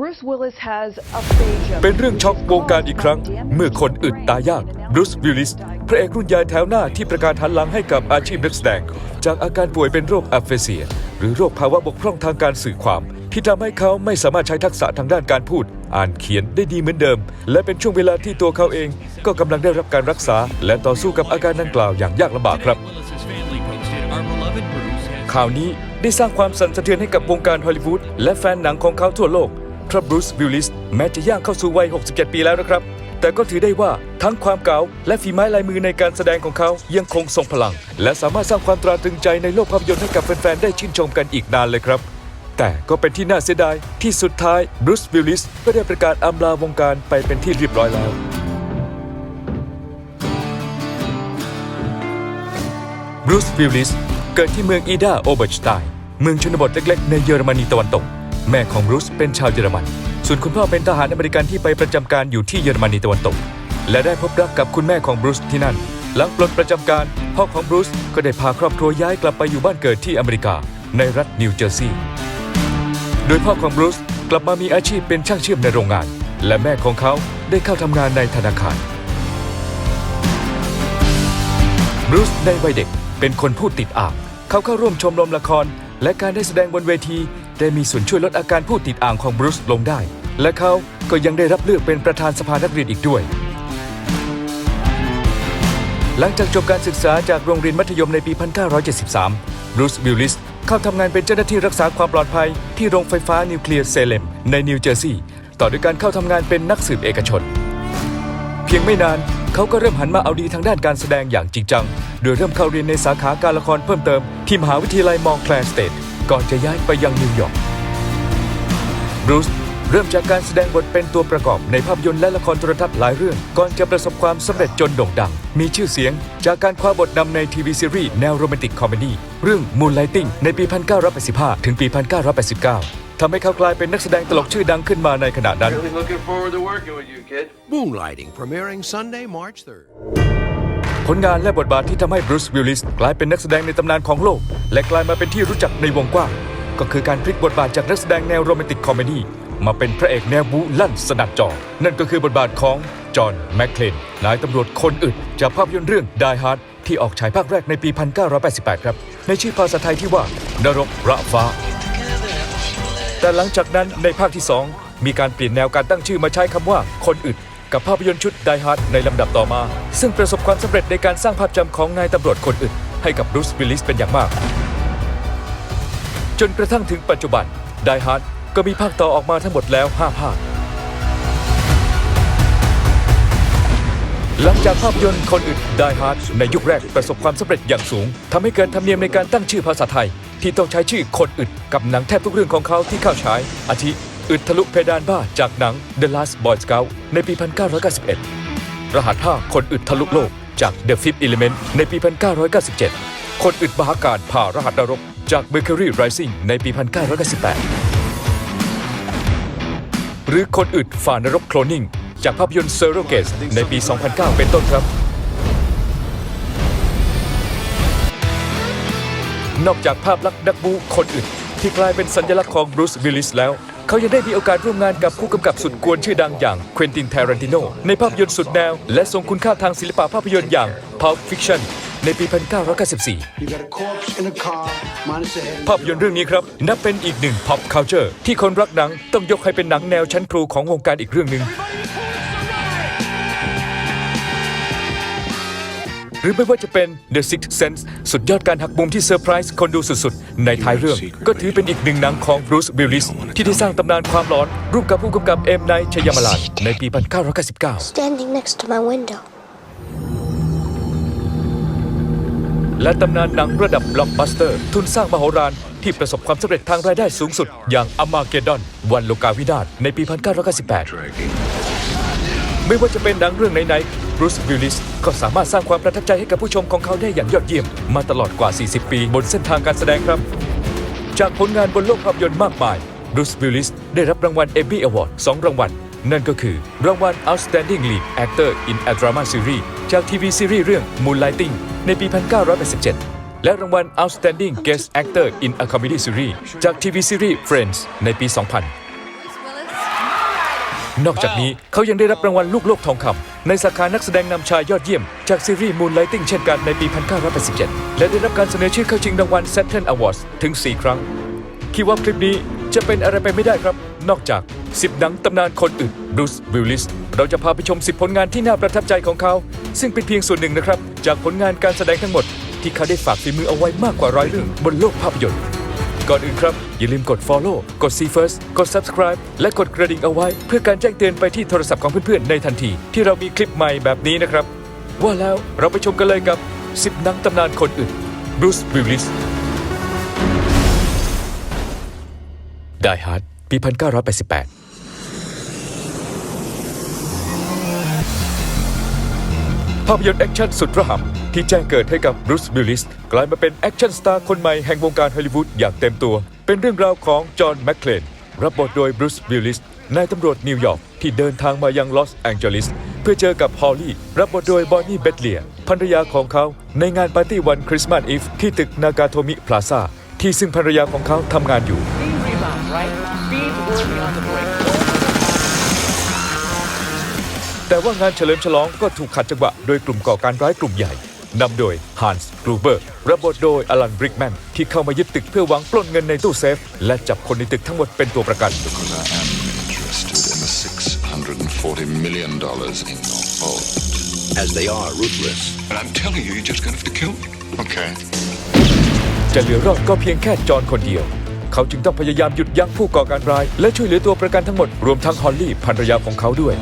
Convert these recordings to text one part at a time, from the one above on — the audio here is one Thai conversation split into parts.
Bruce Willis has aphasia. เป็นเรื่องช็อกวงการอีกครั้ง เมื่อคนอึดตายยากบรูซวิลลิสพระเอกรุ่นใหญ่แถวหน้าที่ประกาศหันหลังให้กับอาชีพนักแสดง จากอาการป่วยเป็นโรคอัฟเฟเซีย หรือโรคภาวะบกพร่องทางการสื่อความ ที่ทำให้เขาไม่สามารถใช้ทักษะทางด้านการพูด อ่านเขียนได้ดีเหมือนเดิม และเป็นช่วงเวลาที่ตัวเขาเอง ก็กำลังได้รับการรักษา และต่อสู้กับอาการดังกล่าวอย่างยากลำบากครับ Willis's family posted, Our beloved Bruce has ข่าวนี้ได้สร้างความสั่นสะเทือนให้กับวงการฮอลลีวูดและแฟนหนังของเขาทั่วโลกเพระบรูซวิลลิสแม้จะย่างเข้าสู่วัย 67 ปีแล้วนะครับ แต่ก็ถือได้ว่าทั้งความเก๋าและฝีไม้ลายมือในการแสดงของเขายังคงทรงพลัง และสามารถสร้างความตราตรึงใจในโลกภาพยนตร์ให้กับแฟนๆได้ชื่นชมกันอีกนานเลยครับ แต่ก็เป็นที่น่าเสียดายที่สุดท้ายบรูซวิลลิสก็ได้ประกาศอำลาวงการไปเป็นที่เรียบร้อยแล้วบรูซวิลลิสเกิดที่เมืองอีดาโอเบอร์ชไตน์เมืองชนบทเล็กๆ ในเยอรมนีตะวันตก แม่ของบรูซเป็นชาวเยอรมัน ส่วนคุณพ่อเป็นทหารอเมริกันที่ไปประจำการอยู่ที่เยอรมนีตะวันตก และได้พบรักกับคุณแม่ของบรูซที่นั่น หลังปลดประจำการพ่อของบรูซก็ได้พาครอบครัวย้ายกลับไปอยู่บ้านเกิดที่อเมริกา ในรัฐนิวเจอร์ซีย์ โดยพ่อของบรูซกลับมามีอาชีพเป็นช่างเชื่อมในโรงงาน และแม่ของเขาได้เข้าทำงานในธนาคาร บรูซในวัยเด็กเป็นคนพูดติดอ่างเขาเข้าร่วมชมรมละคร และการได้แสดงบนเวที ได้มีส่วนช่วยลดอาการพูดติดอ่างของบรูซลงได้ และเขาก็ยังได้รับเลือกเป็นประธานสภานักเรียนอีกด้วย หลังจากจบการศึกษาจากโรงเรียนมัธยมในปี 1973บรูซวิลลิสเข้าทำงานเป็นเจ้าหน้าที่รักษาความปลอดภัย ที่โรงไฟฟ้านิวเคลียร์เซเลมในนิวเจอร์ซีย์ต่อด้วยการเข้าทำงานเป็นนักสืบเอกชน เพียงไม่นานเขาก็เริ่มหันมาเอาดีทางด้านการแสดงอย่างจริงจัง โดยเริ่มเข้าเรียนในสาขาการละครเพิ่มเติมที่มหาวิทยาลัยมองแคลสเตท ก่อนจะย้ายไปยังนิวยอร์กบรูซเริ่มจากการแสดงบทเป็นตัวประกอบในภาพยนตร์และละครโทรทัศน์หลายเรื่อง ก่อนจะประสบความสำเร็จจนโด่งดัง มีชื่อเสียงจากการคว้าบทนำในทีวีซีรีส์แนวโรแมนติกคอมเมดี้เรื่อง Moonlighting ในปี 1985 ถึงปี 1989 ทำให้เขากลายเป็นนักแสดงตลกชื่อดังขึ้นมาในขณะนั้น Really looking forward to working with you, kid. Moonlighting, premiering Sunday, March 3rd. ผลงานและบทบาทที่ทำให้บรูซวิลลิสกลายเป็นนักแสดงในตำนานของโลก และกลายมาเป็นที่รู้จักในวงกว้าง ก็คือการพลิกบทบาทจากนักแสดงแนวโรแมนติกคอมเมดี้มาเป็นพระเอกแนวบู๊ลั่นสนัดจอ นั่นก็คือบทบาทของจอห์นแมคเคลนนายตำรวจคนอึดจากภาพยนตร์เรื่อง Die Hard ที่ออกฉายภาคแรกในปี 1988 ครับ ในชื่อภาษาไทยที่ว่านรกระฟ้า แต่หลังจากนั้นในภาคที่ 2 มีการเปลี่ยนแนวการตั้งชื่อมาใช้คำว่าคนอึด กับภาพยนตร์ชุด Die Hard ในลำดับต่อมา ซึ่งประสบความสำเร็จในการสร้างภาพจำของนายตำรวจคนอึดให้กับบรูซวิลลิสเป็นอย่างมาก จนกระทั่งถึงปัจจุบัน Die Hard ก็มีภาคต่อออกมาทั้งหมดแล้ว 5 ภาค หลังจากภาพยนตร์คนอึด Die Hard ในยุคแรกประสบความสำเร็จอย่างสูงทำให้เกิดธรรมเนียมในการตั้งชื่อภาษาไทย ที่ต้องใช้ชื่อคนอึดกับหนังแทบทุกเรื่องของเขาที่เข้าฉายอาทิ อึดทะลุเพดานบ้าจากหนัง The Last Boy Scout ในปี 1991 รหัส 5 คนอึดทะลุโลกจาก The Fifth Element ในปี 1997 คนอึดมหาการผ่ารหัสนรกจาก Mercury Rising ในปี 1998 หรือคนอึดฝ่านรกโคลนิ่งจากภาพยนตร์ s e r o g a t e ในปี 2009 เป็นต้นครับนอกจากภาพลักษณ์นักบูคนอึดที่กลายเป็นสัญลักษณ์ของบรูซวิลลิสแล้ว เขายังได้มีโอกาสร่วมงานกับผู้กำกับสุดกวนชื่อดังอย่างควินติน t ท r ร n ติโนในภาพยนตร์สุดแนว และทรงคุณค่าทางศิลปะภาพยนตร์อย่าง Pulp Fiction ในปี 1994 You got a corpse in a car, minus a head. ภาพยนตร์เรื่องนี้ครับ นับเป็นอีกหนึ่ง pop culture ที่คนรักหนังต้องยกให้เป็นหนังแนวชั้นครูของวงการอีกเรื่องหนึ่ง หรือไม่ว่าจะเป็น The Sixth Sense สุดยอดการหักมุมที่เซอร์ไพรส์คนดูสุดๆ ในท้ายเรื่อง ก็ถือเป็นอีกหนึ่งหนังของบรูซวิลลิสที่ได้สร้างตำนานความหลอนร่วมกับผู้กำกับเอ็มไนท์ชยามลานในปี 1999 standing next to my window. และตำนานหนังระดับบล็อกบัสเตอร์ ทุนสร้างมโหฬารที่ประสบความสำเร็จทางรายได้สูงสุด อย่างอมาเกดอน วันโลกาวินาศในปี 1998 ไม่ว่าจะเป็นหนังเรื่องไหนๆ บรูซวิลลิสก็สามารถสร้างความประทับใจให้กับผู้ชมของเขาได้อย่างยอดเยี่ยม มาตลอดกว่า 40 ปีบนเส้นทางการแสดงครับ จากผลงานบนโลกภาพยนตร์มากมายบรูซวิลลิสได้รับรางวัลเอมมี่อวอร์ด2รางวัล นั่นก็คือ รางวัล Outstanding Lead Actor in a Drama Series จากทีวีซีรีส์เรื่อง Moonlighting ในปี 1987 และรางวัล Outstanding Guest Actor in a Comedy Series จากทีวีซีรีส์ Friends ในปี 2000 นอกจากนี้เขายังได้รับรางวัลลูกโลกทองคำในสาขานักแสดงนำชายยอดเยี่ยม จากซีรีส์ Moonlighting เช่นกันในปี 1987 และได้รับการเสนอชื่อเข้าชิงรางวัล Saturn Awards ถึง 4 ครั้ง คิดว่าคลิปนี้จะเป็นอะไรไปไม่ได้ครับ นอกจาก 10 หนังตำนานคนอื่นบรูซวิลลิสเราจะพาไปชม 10 ผลงานที่น่าประทับใจของเขา ซึ่งเป็นเพียงส่วนหนึ่งนะครับ จากผลงานการแสดงทั้งหมด ที่เขาได้ฝากฝีมือเอาไว้มากกว่าร้อยเรื่องบนโลกภาพยนตร์ ก่อนอื่นครับ อย่าลืมกด follow กด see first กด subscribe และกดกระดิ่งเอาไว้ เพื่อการแจ้งเตือนไปที่โทรศัพท์ของเพื่อนๆ ในทันที ที่เรามีคลิปใหม่แบบนี้นะครับ ว่าแล้วเราไปชมกันเลยกับ 10หนังตำนานคนอื่นบรูซวิลลิส Die Hard ปี 1988ภาพยนตร์แอคชั่นสุดระห่ำ ที่แจ้งเกิดให้กับบรูซวิลลิสกลายมาเป็นแอคชั่นสตาร์คนใหม่แห่งวงการฮอลลีวูดอย่างเต็มตัว เป็นเรื่องราวของจอห์นแมคเคลนรับบทโดยบรูซวิลลิสนายตำรวจนิวยอร์กที่เดินทางมายังลอสแองเจลิสเพื่อเจอกับฮอลลี่ รับบทโดยบอนนี่เบตเลียภรรยาของเขา ในงานปาร์ตี้วันคริสต์มาสอีฟที่ตึกนากาโทมิพลาซาที่ซึ่งภรรยาของเขาทำงานอยู่ แต่ว่างานเฉลิมฉลองก็ถูกขัดจังหวะโดยกลุ่มก่อการร้ายกลุ่มใหญ่ นำโดยฮันส์กรูเบอร์รับบทโดยอลันบริกแมนที่เข้ามายึดตึกเพื่อหวังปล้นเงินในตู้เซฟ และจับคนในตึกทั้งหมดเป็นตัวประกัน because I am interested in the $640 million in your vault. As they are ruthless. But I'm telling you, you're just gonna have to kill me. Okay. จะเหลือรอดก็เพียงแค่จอห์นคนเดียว เขาจึงต้องพยายามหยุดยั้งผู้ก่อการร้าย และช่วยเหลือตัวประกันทั้งหมดรวมทั้งฮอลลี่ภรรยาของเขาด้วย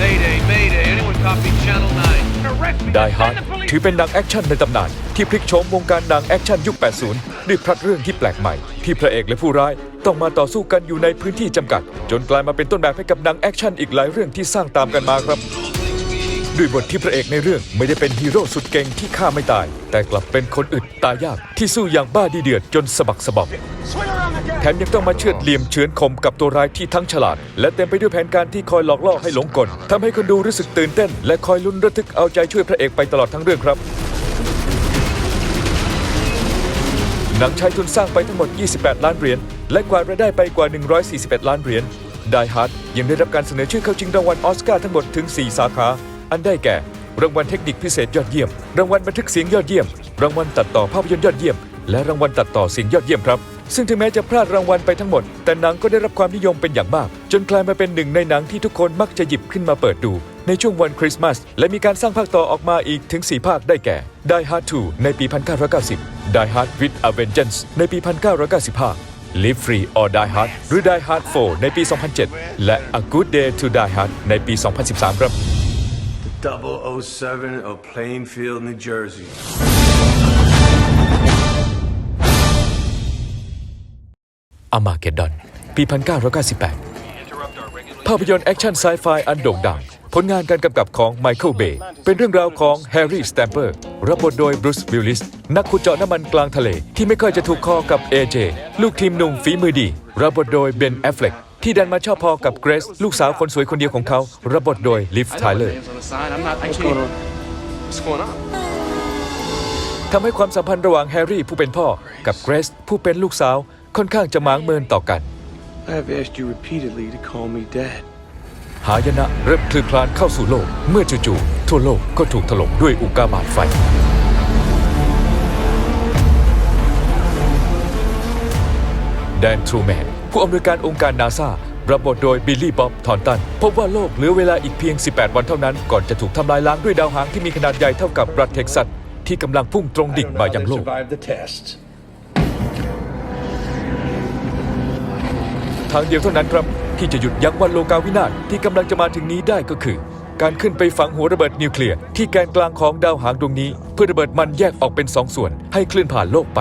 Mayday, Mayday. Anyone copy Channel 9? Die Hard ถือเป็นหนังแอคชั่นในตำนาน ที่พลิกโฉมวงการหนังแอคชั่นยุค 80 ด้วยพล็อตเรื่องที่แปลกใหม่ ที่พระเอกและผู้ร้าย ต้องมาต่อสู้กันอยู่ในพื้นที่จำกัด จนกลายมาเป็นต้นแบบให้กับหนังแอคชั่นอีกหลายเรื่องที่สร้างตามกันมาครับ ด้วยบทที่พระเอกในเรื่องไม่ได้เป็นฮีโร่สุดเก่งที่ฆ่าไม่ตาย แต่กลับเป็นคนอึดตายยากที่สู้อย่างบ้าดีเดือดจนสะบักสะบอมแถมยังต้องมาเชือดเหลี่ยมเฉือนคมกับตัวร้ายที่ทั้งฉลาด และเต็มไปด้วยแผนการที่คอยหลอกล่อให้หลงกลทำให้คนดูรู้สึกตื่นเต้น และคอยลุ้นระทึกเอาใจช่วยพระเอกไปตลอดทั้งเรื่องครับหนังใช้ทุนสร้างไปทั้งหมด 28 ล้านเหรียญและกวาดรายได้ไปกว่า 141 ล้านเหรียญ Die Hard ยังได้รับการเสนอชื่อเข้าชิงรางวัลออสการ์ทั้งหมดถึง 4 สาขา อันได้แก่ รางวัลเทคนิคพิเศษยอดเยี่ยม รางวัลบันทึกเสียงยอดเยี่ยม รางวัลตัดต่อภาพยนตร์ยอดเยี่ยม และรางวัลตัดต่อเสียงยอดเยี่ยมครับ ซึ่งถึงแม้จะพลาดรางวัลไปทั้งหมด แต่หนังก็ได้รับความนิยมเป็นอย่างมาก จนกลายมาเป็นหนึ่งในหนังที่ทุกคนมักจะหยิบขึ้นมาเปิดดู ในช่วงวันคริสต์มาส และมีการสร้างภาคต่อออกมาอีกถึง 4 ภาคได้แก่ Die Hard 2 ในปี 1990 Die Hard with a Vengeance ในปี 1995 Live Free or Die Hard หรือ Die Hard 4 ในปี 2007 และ A Good Day to Die Hard ในปี 2013 ครับ 007 of Plainfield, New Jersey. อามาเกดดอนปี 1998 ภาพยนตร์แอคชั่นไซไฟอันโด่งดัง ผลงานการกำกับของไมเคิลเบย์เป็นเรื่องราวของแฮร์รี่สแตมเปอร์รับบทโดยบรูซวิลลิส นักขุดเจาะน้ำมันกลางทะเล ที่ไม่ค่อยจะถูกคอกับเอเจลูกทีมหนุ่มฝีมือดี รับบทโดยเบนแอฟเฟล็ก ที่ดันมาชอบพอกับเกรซลูกสาวคนสวยคนเดียวของเขารับบทโดยลิฟไทเลอร์ on the sign. I'm not actually. What's going on? ทำให้ความสัมพันธ์ระหว่างแฮร์รี่ผู้เป็นพ่อกับเกรซผู้เป็นลูกสาวค่อนข้างจะหมางเมินต่อกัน I have asked you repeatedly to call me dad. หายนะเริ่มคลือคลานเข้าสู่โลก เมื่อจู่ๆทั่วโลกก็ถูกถล่มด้วยอุกกาบาตไฟแดนทรูแมน ผู้อำนวยการองค์การนาซารับบทโดยบิลลี่บ๊อบทอนตัน พบว่าโลกเหลือเวลาอีกเพียง 18 วันเท่านั้น ก่อนจะถูกทำลายล้างด้วยดาวหางที่มีขนาดใหญ่เท่ากับรัฐเท็กซัสที่กำลังพุ่งตรงดิ่งมายังโลก ทางเดียวเท่านั้นครับที่จะหยุดยั้งวันโลกาวินาศที่กำลังจะมาถึงนี้ได้ก็คือ การขึ้นไปฝังหัวระเบิดนิวเคลียร์ที่แกนกลางของดาวหางดวงนี้ เพื่อระเบิดมันแยกออกเป็นสองส่วน ให้เคลื่อนผ่านโลกไป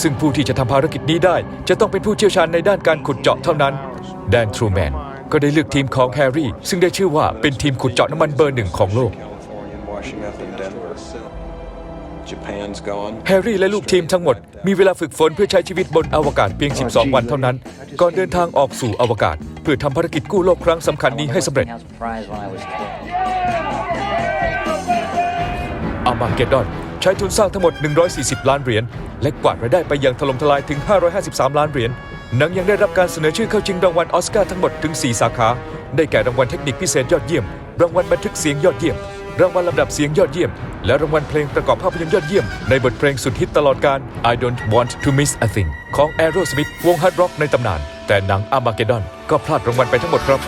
ซึ่งผู้ที่จะทำภารกิจนี้ได้ จะต้องเป็นผู้เชี่ยวชาญในด้านการขุดเจาะเท่านั้น แดนทรูแมนก็ได้เลือกทีมของแฮร์รี่ ซึ่งได้ชื่อว่าเป็นทีมขุดเจาะน้ำมันเบอร์หนึ่งของโลก California, Washington, Denver. Japan's gone. แฮร์รี่และลูกทีมทั้งหมด มีเวลาฝึกฝนเพื่อใช้ชีวิตบนอวกาศเพียง 12 วันเท่านั้น ก่อนเดินทางออกสู่อวกาศ เพื่อทำภารกิจกู้โลกครั้งสำคัญนี้ให้สำเร็จ House prize when I was a kid. อามาเกดดอน ใช้ทุนสร้างทั้งหมด 140 ล้านเหรียญและกวาดรายได้ไปอย่างถล่มทลายถึง 553 ล้านเหรียญหนังยังได้รับการเสนอชื่อเข้าชิงรางวัลออสการ์ทั้งหมดถึง 4 สาขา ได้แก่รางวัลเทคนิคพิเศษยอดเยี่ยม รางวัลบันทึกเสียงยอดเยี่ยม รางวัลลำดับเสียงยอดเยี่ยม และรางวัลเพลงประกอบภาพยนตร์ยอดเยี่ยม ในบทเพลงสุดฮิตตลอดการ I Don't Want to Miss a Thing ของ Aerosmith วงฮาร์ดร็อกในตำนาน แต่หนัง Armageddon ก็พลาดรางวัลไปทั้งหมดครับ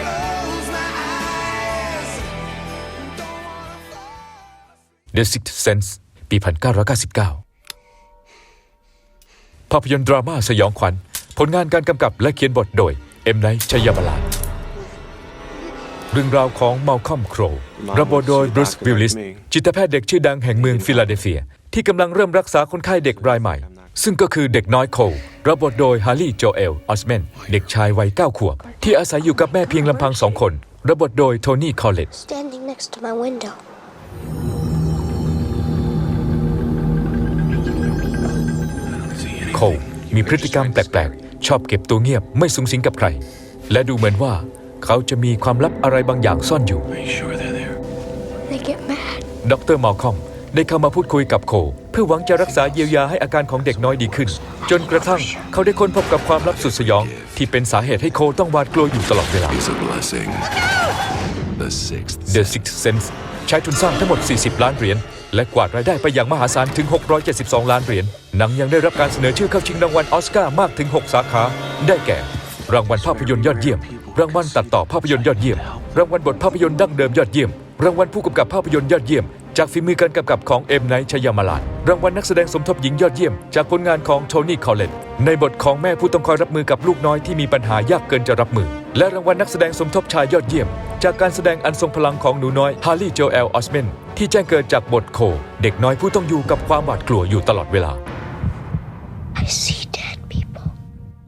The Sixth Sense ปี 1999 ภาพยนตร์ดราม่าสยองขวัญ ผลงานการกำกับและเขียนบทโดย เอ็มไนท์ชัยบาลานเรื่องราวของมัลคอมโครระบบทโดยบรูซวิลลิส จิตแพทย์เด็กชื่อดังแห่งเมืองฟิลาเดลเฟีย ที่กำลังเริ่มรักษาคนไข้เด็กรายใหม่ ซึ่งก็คือเด็กน้อยโคลรับบทโดยฮาร์ลีย์โจเอล ออสเมน เด็กชายวัย 9 ขวบ ที่อาศัยอยู่กับแม่เพียงลำพังสองคน รับบทโดยโทนี่ คอลเลต โคลมีพฤติกรรมแปลกๆ ชอบเก็บตัวเงียบไม่สุงสิงกับใคร และดูเหมือนว่าเขาจะมีความลับอะไรบางอย่างซ่อนอยู่ They get mad. ดรมาลคอมได้เข้ามาพูดคุยกับโคลเพื่อหวังจะรักษาเยียวยาให้อาการของเด็กน้อยดีขึ้น จนกระทั่งเขาได้ค้นพบกับความลับสุดสยอง ที่เป็นสาเหตุให้โคลต้องหวาดกลัวอยู่ตลอดเวลา is a blessing. The sixth The Sixth Sense ใช้ทุนสร้างทั้งหมด 40 ล้านเหรียญ และกวาดรายได้ไปอย่างมหาศาลถึง 672 ล้านเหรียญหนังยังได้รับการเสนอชื่อเข้าชิงรางวัลอสการ์มากถึง 6 สาขา ได้แก่ รางวัลภาพยนตร์ยอดเยี่ยม รางวัลตัดต่อภาพยนตร์ยอดเยี่ยม รางวัลบทภาพยนตร์ดั้งเดิมยอดเยี่ยม รางวัลผู้กำกับภาพยนตร์ยอดเยี่ยม จากฝีมือการกำกับของเอ็มไนท์ชยามาลานรางวัลนักแสดงสมทบหญิงยอดเยี่ยม จากผลงานของโทนี่คอลเลตในบทของแม่ผู้ต้องคอยรับมือกับลูกน้อยที่มีปัญหายากเกินจะรับมือ และรางวัลนักแสดงสมทบชายยอดเยี่ยม จากการแสดงอันทรงพลังของหนูน้อยฮาร์ลีย์โจเอลออสเมน ที่แจ้งเกิดจากบทโค เด็กน้อยผู้ต้องอยู่กับความหวาดกลัวอยู่ตลอดเวลา I see dead people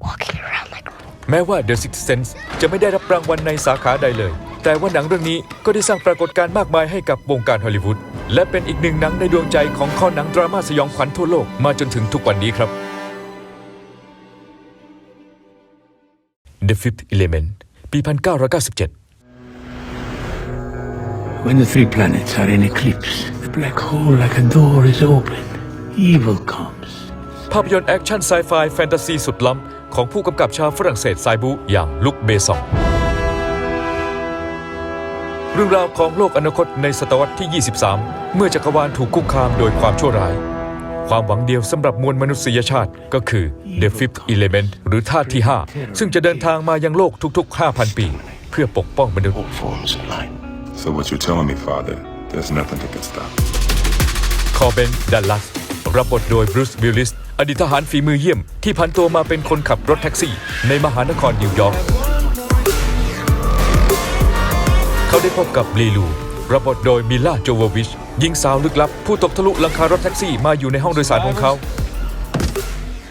walking around like แม้ว่า The Sixth Sense จะไม่ได้รับรางวัลในสาขาใดเลย แต่ว่าหนังเรื่องนี้ก็ได้สร้างปรากฏการณ์มากมายให้กับวงการฮอลลีวูด และเป็นอีกหนึ่งหนังในดวงใจของคอหนังดราม่าสยองขวัญทั่วโลกมาจนถึงทุกวันนี้ครับ The Fifth Element ปี 1997 When the three planets are in eclipse, the black hole like a door is open. Evil comes. ภาพยนตร์แอคชั่นไซไฟแฟนตาซีสุดล้ำ ของผู้กำกับชาวฝรั่งเศสไซบูอย่างลุคเบซอง เรื่องราวของโลกอนาคตในศตวรรษที่ 23 เมื่อจักรวาลถูกคุกคามโดยความชั่วร้าย ความหวังเดียวสำหรับมวลมนุษยชาติก็คือ The Fifth Element หรือธาตุที่ 5 ซึ่งจะเดินทางมายังโลกทุกๆ 5,000 ปี เพื่อปกป้องมนุษย์ All forms of life. So what you're telling me, Father, there's nothing that can stop. คอเบนดัลลัสรับบทโดยบรูซวิลลิส อดีตทหารฝีมือเยี่ยม ที่พันตัวมาเป็นคนขับรถแท็กซี่ ในมหานครนิวยอร์ก เขาได้พบกับลีลูรับบทโดยมิลล่าโจโววิชหญิงสาวลึกลับ ผู้ตกทะลุหลังคารถแท็กซี่มาอยู่ในห้องโดยสารของเขา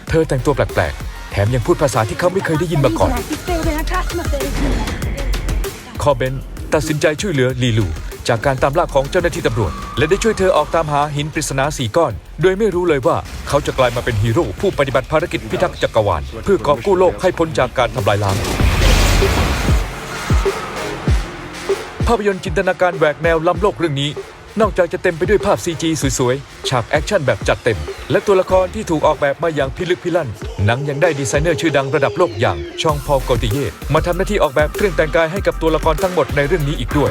เธอแต่งตัวแปลกๆ แถมยังพูดภาษาที่เขาไม่เคยได้ยินมาก่อน คอเบน ตัดสินใจช่วยเหลือลีลูจากการตามล่าของเจ้าหน้าที่ตำรวจ และได้ช่วยเธอออกตามหาหินปริศนาสี่ก้อน โดยไม่รู้เลยว่าเขาจะกลายมาเป็นฮีโร่ผู้ปฏิบัติภารกิจพิทักษ์จักรวาล เพื่อกอบกู้โลกให้พ้นจากการทำลายล้าง ภาพยนตร์จินตนาการแหวกแนวล้ำโลกเรื่องนี้ นอกจากจะเต็มไปด้วยภาพ CG สวยๆ ฉากแอคชั่นแบบจัดเต็ม และตัวละครที่ถูกออกแบบมาอย่างพิลึกพิลั่น หนังยังได้ดีไซเนอร์ชื่อดังระดับโลกอย่างชองพอลโกติเย่มาทำหน้าที่ออกแบบเครื่องแต่งกายให้กับตัวละครทั้งหมดในเรื่องนี้อีกด้วย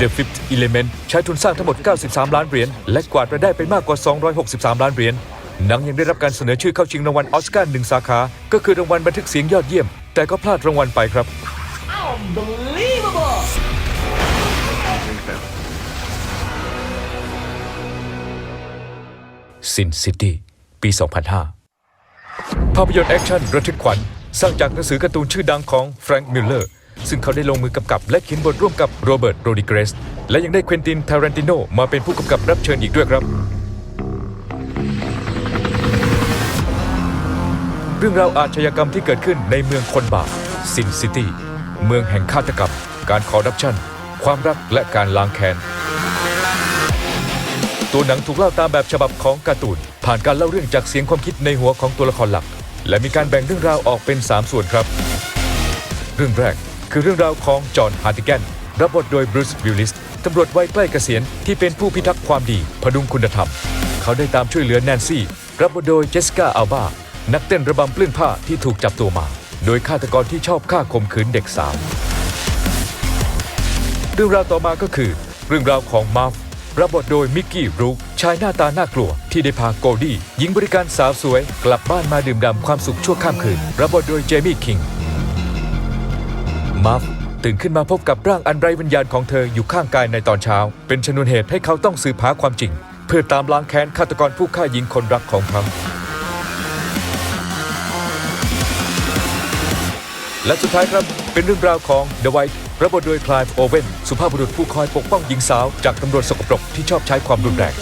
The Fifth Element ใช้ทุนสร้างทั้งหมด 93 ล้านเหรียญ และกวาดรายได้ไปมากกว่า 263 ล้านเหรียญ หนังยังได้รับการเสนอชื่อเข้าชิงรางวัลออสการ์หนึ่งสาขา ก็คือรางวัลบันทึกเสียงยอดเยี่ยม แต่ก็พลาดรางวัลไปครับ Sin City ปี 2005 ภาพยนตร์แอคชั่นระทึกขวัญ สร้างจากหนังสือการ์ตูนชื่อดังของแฟรงค์มิลเลอร์ซึ่งเขาได้ลงมือกำกับและเขียนบทร่วมกับโรเบิร์ตโรดิเกรส และยังได้เควินตินทารันติโนมาเป็นผู้กำกับรับเชิญอีกด้วยครับ เรื่องราวอาชญากรรมที่เกิดขึ้นในเมืองคนบาปซินซิตี้เมืองแห่งฆาตกรรม การคอร์รัปชันความรักและการล้างแค้น ตัวหนังถูกเล่าตามแบบฉบับของการ์ตูน ผ่านการเล่าเรื่องจากเสียงความคิดในหัวของตัวละครหลัก และมีการแบ่งเรื่องราวออกเป็น 3 ส่วนครับ เรื่องแรกคือเรื่องราวของจอห์นฮาร์ติแกนรับบทโดยบรูซวิลลิสตำรวจวัยใกล้เกษียณที่เป็นผู้พิทักษ์ความดีพดุงคุณธรรม เขาได้ตามช่วยเหลือแนนซี่ รับบทโดยเจสกาอัลบานักเต้นระบำปลื้นผ้าที่ถูกจับตัวมา โดยฆาตกรที่ชอบฆ่าข่มขืนเด็กสาวเรื่องราวต่อมาก็คือ เรื่องราวของมาร์ฟ รับบทโดยมิกกี้รูคชายหน้าตาน่ากลัว ที่ได้พาโกลดี้หญิงบริการสาวสวย กลับบ้านมาดื่มด่ำความสุขชั่วข้ามคืน รับบทโดยเจมี่คิงมาร์ฟตื่นขึ้นมาพบกับร่างอันไร้วิญญาณของเธออยู่ข้างกายในตอนเช้า เป็นชนวนเหตุให้เขาต้องสืบหาความจริง เพื่อตามล้างแค้นฆาตกรผู้ฆ่าหญิงคนรักของเขา และสุดท้ายครับเป็นเรื่องราวของ The White รับบทโดยคลายโอเวนสุภาพบุรุษผู้คอยปกป้องหญิงสาวจากตำรวจสกปรกที่ชอบใช้ความรุนแรง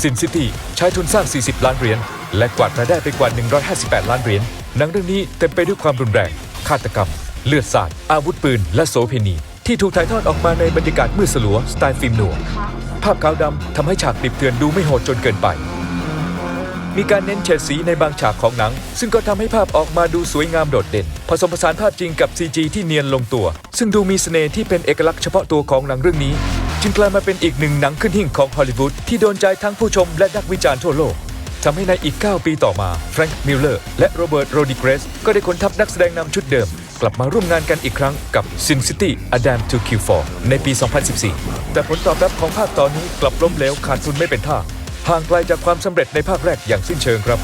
ซินซิตี้ใช้ทุนสร้าง 40 ล้านเหรียญและกวาดรายได้ไปกว่า 158 ล้านเหรียญหนังเรื่องนี้เต็มไปด้วยความรุนแรง ฆาตกรรม เลือดสาด อาวุธปืน และโสเพณี ที่ถูกถ่ายทอดออกมาในบรรยากาศมืดสลัว สไตล์ฟิล์มหนัวภาพขาวดำทำให้ฉากดิบเถื่อนดูไม่โหดจนเกินไป มีการเน้นเฉดสีในบางฉากของหนัง ซึ่งก็ทำให้ภาพออกมาดูสวยงามโดดเด่น ผสมผสานภาพจริงกับ CG ที่เนียนลงตัว ซึ่งดูมีเสน่ห์ที่เป็นเอกลักษณ์เฉพาะตัวของหนังเรื่องนี้ จึงกลายมาเป็นอีกหนึ่งหนังขึ้นหิ่งของฮอลลีวูดที่โดนใจทั้งผู้ชมและนักวิจารณ์ทั่วโลกทำให้ในอีก 9 ปีต่อมาแฟรงค์มิลเลอร์และโรเบิร์ตโรดิเกรสก็ได้คนทัพนักแสดงนำชุดเดิม กลับมาร่วมงานกันอีกครั้งกับ Sin City A Dam to Kill For ในปี 2014 แต่ผลตอบรับของภาคตอนนี้กลับล้มเหลวขาดทุนไม่เป็นท่า ห่างไกลจากความสำเร็จในภาคแรกอย่างสิ้นเชิงครับ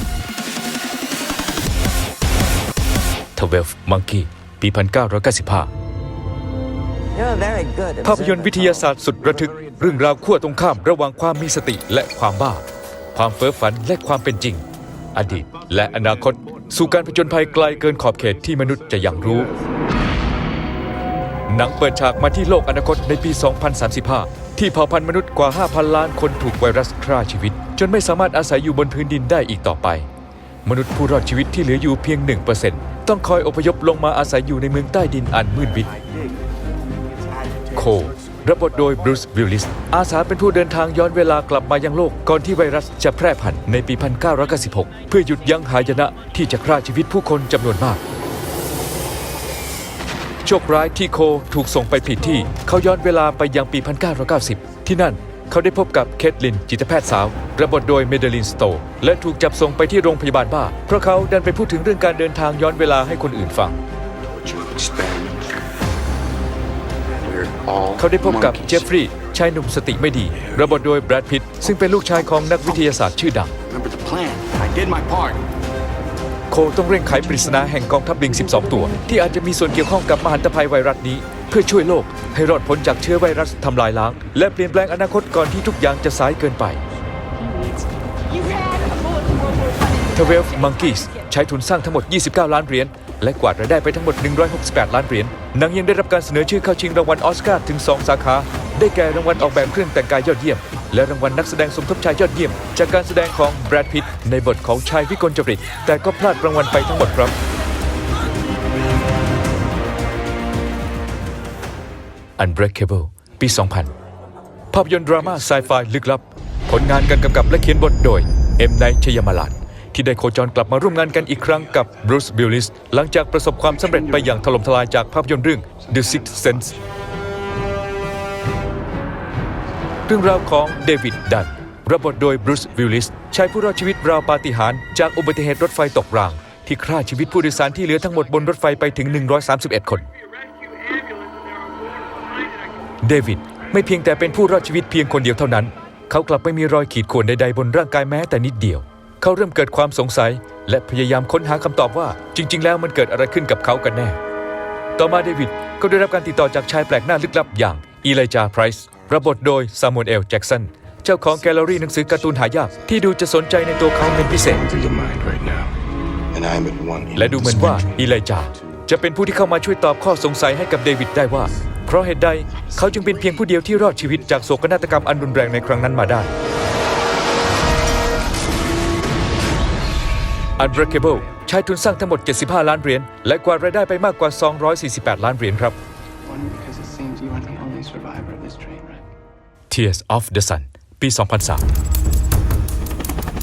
12 Monkey ปี 1995 ภาพยนตร์วิทยาศาสตร์สุดระทึก เรื่องราวขั้วตรงข้ามระหว่างความมีสติและความบ้า ความเฟ้อฝันและความเป็นจริง อดีตและอนาคต สู่การผจญภัยไกลเกินขอบเขตที่มนุษย์จะยังรู้ หนังเปิดฉากมาที่โลกอนาคตในปี 2035 ที่เผ่าพันธุ์มนุษย์กว่า 5,000 ล้านคนถูกไวรัสฆ่าชีวิต จนไม่สามารถอาศัยอยู่บนพื้นดินได้อีกต่อไป มนุษย์ผู้รอดชีวิตที่เหลืออยู่เพียง 1%ต้องคอยอพยพลงมาอาศัยอยู่ในเมืองใต้ดินอันมืดมิด โค รับบทโดยบรูซวิลลิส อาสาเป็นผู้เดินทางย้อนเวลากลับมายังโลกก่อนที่ไวรัสจะแพร่พันธุ์ในปี 1996 เพื่อหยุดยั้งหายนะที่จะฆ่าชีวิตผู้คนจำนวนมาก โชคร้ายที่โคถูกส่งไปผิดที่ เขาย้อนเวลาไปยังปี 1990 ที่นั่นเขาได้พบกับเคทลิน จิตแพทย์สาวระบทโดยเมเดลินสโต และถูกจับส่งไปที่โรงพยาบาลบ้า เพราะเขาดันไปพูดถึงเรื่องการเดินทางย้อนเวลาให้คนอื่นฟัง เขาได้พบกับเจฟฟรีย์ชายหนุ่มสติไม่ดี ระบทโดยแบรดพิตต์ซึ่งเป็นลูกชายของนักวิทยาศาสตร์ชื่อดัง คต้องเร่งไขปริศนาแห่งกองทัพลิง 12 ตัว ที่อาจจะมีส่วนเกี่ยวข้องกับมหันตภัยไวรัสนี้ เพื่อช่วยโลกให้รอดพ้นจากเชื้อไวรัสทำลายล้าง และเปลี่ยนแปลงอนาคตก่อนที่ทุกอย่างจะสายเกินไป12 Monkeys ใช้ทุนสร้างทั้งหมด 29 ล้านเหรียญและกวาดรายได้ไปทั้งหมด 168 ล้านเหรียญหนังยังได้รับการเสนอชื่อเข้าชิงรางวัลออสการ์ถึง 2 สาขา ได้แก่รางวัลออกแบบเครื่องแต่งกายยอดเยี่ยม และรางวัลนักแสดงสมทบชายยอดเยี่ยม จากการแสดงของแบรดพิตต์ในบทของชายวิกลจริต แต่ก็พลาดรางวัลไปทั้งหมดครับ Unbreakable ปี 2000 ภาพยนตร์ดราม่าไซไฟลึกลับ ผลงานการกำกับและเขียนบทโดย เอ็มไนชยมาลานที่ได้โคจรกลับมาร่วมงานกันอีกครั้งกับบรูซบิลลิสหลังจากประสบความสำเร็จไปอย่างถล่มทลายจากภาพยนตร์เรื่อง The Sixth Sense เรื่องราวของเดวิดดันรับบทโดยบรูซวิลลิสชายผู้รอดชีวิตราวปาฏิหาริย์จากอุบัติเหตุรถไฟตกราง ที่ฆ่าชีวิตผู้โดยสารที่เหลือทั้งหมดบนรถไฟไปถึง 131 คน เดวิดไม่เพียงแต่เป็นผู้รอดชีวิตเพียงคนเดียวเท่านั้น เขากลับไม่มีรอยขีดข่วนใดๆบนร่างกายแม้แต่นิดเดียว เขาเริ่มเกิดความสงสัย และพยายามค้นหาคำตอบว่าจริง ๆ แล้วมันเกิดอะไรขึ้นกับเขากันแน่ ต่อมาเดวิดก็ได้รับการติดต่อจากชายแปลกหน้าลึกลับอย่างอีไลจาไพรส์ รับบทโดยซามูเอลแจ็กสันเจ้าของแกลเลอรี่หนังสือการ์ตูนหายาก ที่ดูจะสนใจในตัวเขาเป็นพิเศษ Through your mind right now. And I'm at one end และ of ดู the เหมือนว่า spectrum. อีไลจาจะเป็นผู้ที่เข้ามาช่วยตอบข้อสงสัยให้กับเดวิดได้ว่า เพราะเหตุใดเขาจึงเป็นเพียงผู้เดียวที่รอดชีวิตจากโศกนาฏกรรมอันรุนแรงในครั้งนั้นมาได้ Unbreakable ใช้ทุนสร้างทั้งหมด 75 ล้านเหรียญ และกวาดรายได้ไปมากกว่า 248 ล้านเหรียญครับ Tears of the Sun ปี 2003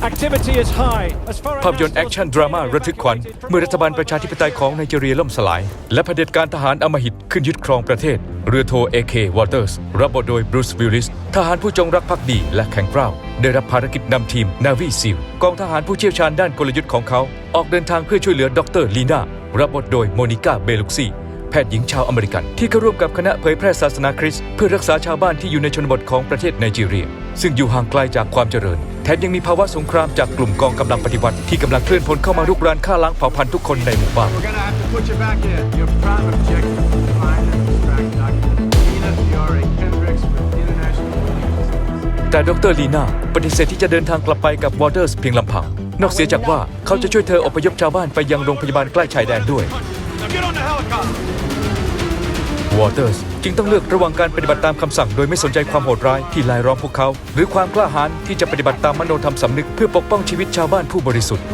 Activity is high as far ภาพยนตร์แอคชั่นดราม่าระทึกขวัญ เมื่อรัฐบาลประชาธิปไตยของไนจีเรียล่มสลาย และเผด็จการทหารอำมหิตขึ้นยึดครองประเทศ เรือโทเอเควอเตอร์สรับบทโดยบรูซวิลลิสทหารผู้จงรักภักดีและแข็งกร้าวได้รับภารกิจนำทีมนาวีซิลกองทหารผู้เชี่ยวชาญด้านกลยุทธ์ของเขา ออกเดินทางเพื่อช่วยเหลือดรลีนารับบทโดยโมนิก้าเบลุกซี แพทย์หญิงชาวอเมริกัน ที่เข้าร่วมกับคณะเผยแพร่ศาสนาคริสต์เพื่อรักษาชาวบ้านที่อยู่ในชนบทของประเทศไนจีเรีย ซึ่งอยู่ห่างไกลจากความเจริญ แถมยังมีภาวะสงครามจากกลุ่มกองกำลังปฏิวัติ ที่กำลังเคลื่อนพลเข้ามารุกรานฆ่าล้างเผ่าพันธุ์ทุกคนในหมู่บ้าน We're gonna have to put you back in. Your prime objective is to find and extract Dr. Nina Fiore Kendricks from International Police. แต่ดรลีนาปฏิเสธที่จะเดินทางกลับไปกับวอเตอร์สเพียงลำพัง นอกเสียจากว่าเขาจะช่วยเธออพยพชาวบ้านไปยังโรงพยาบาลใกล้ชายแดนด้วย วอเตอร์สจึงต้องเลือกระหว่างการปฏิบัติตามคำสั่งโดยไม่สนใจความโหดร้ายที่ลายล้อมพวกเขา หรือความกล้าหาญที่จะปฏิบัติตามมโนธรรมสำนึกเพื่อปกป้องชีวิตชาวบ้านผู้บริสุทธิ์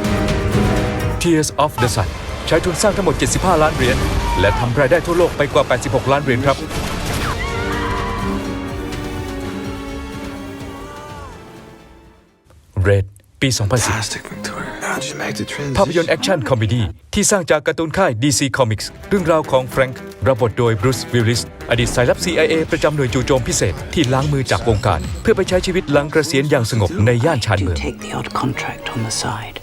Tears of the Sun ใช้ทุนสร้างทั้งหมด 75 ล้านเหรียญและทำรายได้ทั่วโลกไปกว่า 86 ล้านเหรียญครับ Red ปี 2010 Fantastic, Victoria. How'd you make the transition? ภาพยนตร์แอคชั่นคอมเมดี้ที่สร้างจากการ์ตูนค่าย DC Comics เรื่องราวของแฟรงค์ รับบทโดยบรูซวิลลิส อดีตสายลับ CIA ประจำหน่วยจู่โจมพิเศษที่ล้างมือจากวงการ เพื่อไปใช้ชีวิตหลังเกษียณอย่างสงบในย่านชานเมือง take the odd contract on the side.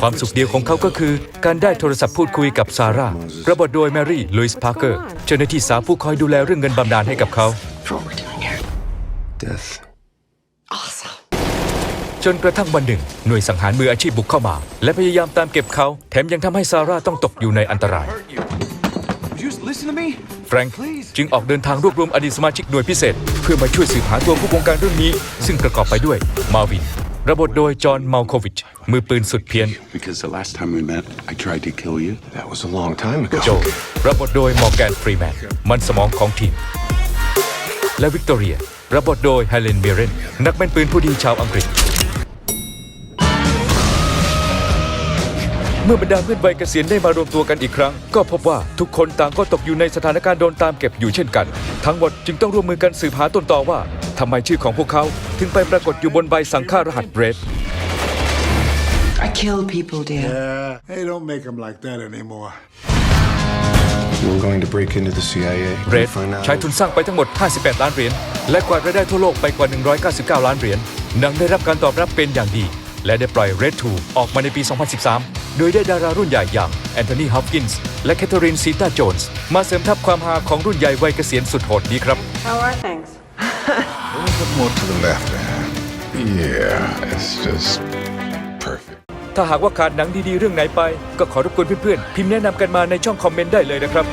ความสุขเดียวของเขาก็คือ การได้โทรศัพท์พูดคุยกับซาร่ารับบทโดยแมรี่ลุยส์พาร์เกอร์เจ้าหน้าที่สาวผู้คอยดูแลเรื่องเงินบำนาญให้กับเขา What we're doing here. Death. จนกระทั่งวันหนึ่ง หน่วยสังหารมืออาชีพบุกเข้ามา และพยายามตามเก็บเขา แถมยังทำให้ซาร่าต้องตกอยู่ในอันตราย Would you just listen to me? แฟรงค์จึงออกเดินทางรวบรวมอดีตสมาชิกหน่วยพิเศษ เพื่อมาช่วยสืบหาตัวผู้บงการเรื่องนี้ ซึ่งประกอบไปด้วยมาวินระบทโดยจอห์นมัลโควิช มือปืนสุดเพี้ยน Because the last time we met, I tried to kill you. That was a long time ago. โจรับบทโดยมอร์แกนฟรีแมน มันสมองของทีม และวิกตอเรียรับบทโดยเฮเลนเมีเรน นักแม่นปืนผู้ดีชาวอังกฤษ เมื่อบรรดาเพื่อนวัยเกษียณได้มารวมตัวกันอีกครั้ง ก็พบว่าทุกคนต่างก็ตกอยู่ในสถานการณ์โดนตามเก็บอยู่เช่นกัน ทั้งหมดจึงต้องร่วมมือกันสืบหาต้นตอว่าทำไมชื่อของพวกเขาถึงไปปรากฏอยู่บนใบสั่งค่ารหัสเรด I kill people, dear. Yeah, they don't make them like that anymore. We're going to break into the CIA. เรด Find out. ใช้ทุนสร้างไปทั้งหมด 58 ล้านเหรียญและกวาดรายได้ทั่วโลกไปกว่า 199 ล้านเหรียญหนังได้รับการตอบรับเป็นอย่างดี และได้ปล่อย Red 2 ออกมาในปี 2013 โดยได้ดารารุ่นใหญ่อย่างแอนโทนี ฮอปกินส์ และแคทเธอรีน ซีตาโจนส์ มาเสริมทัพความฮาของรุ่นใหญ่วัยเกษียณสุดโหดนี้ครับ How are things? A little bit more to the left. Yeah, it's just perfect. ถ้าหากว่าขาดหนังดีๆเรื่องไหนไป ก็ขอรบกวนเพื่อนๆ พิมพ์แนะนำกันมาในช่องคอมเมนต์ได้เลยนะครับ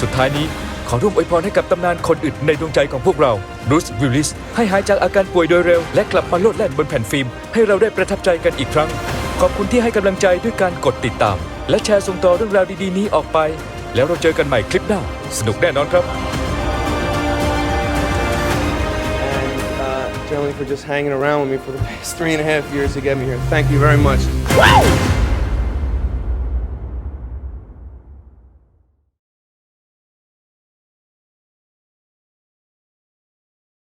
สุดท้ายนี้ ขอร่วมอวยพรให้กับตำนานคนอื่นในดวงใจของพวกเราบรูซวิลลิสให้หายจากอาการป่วยโดยเร็ว และกลับมาโลดแล่นบนแผ่นฟิล์ม ให้เราได้ประทับใจกันอีกครั้ง ขอบคุณที่ให้กำลังใจด้วยการกดติดตาม และแชร์ส่งต่อเรื่องราวดีๆนี้ออกไป แล้วเราเจอกันใหม่คลิปหน้า สนุกแน่นอนครับ And uh, generally for just hanging around with me for the past three and a half years to get me here. Thank you very much.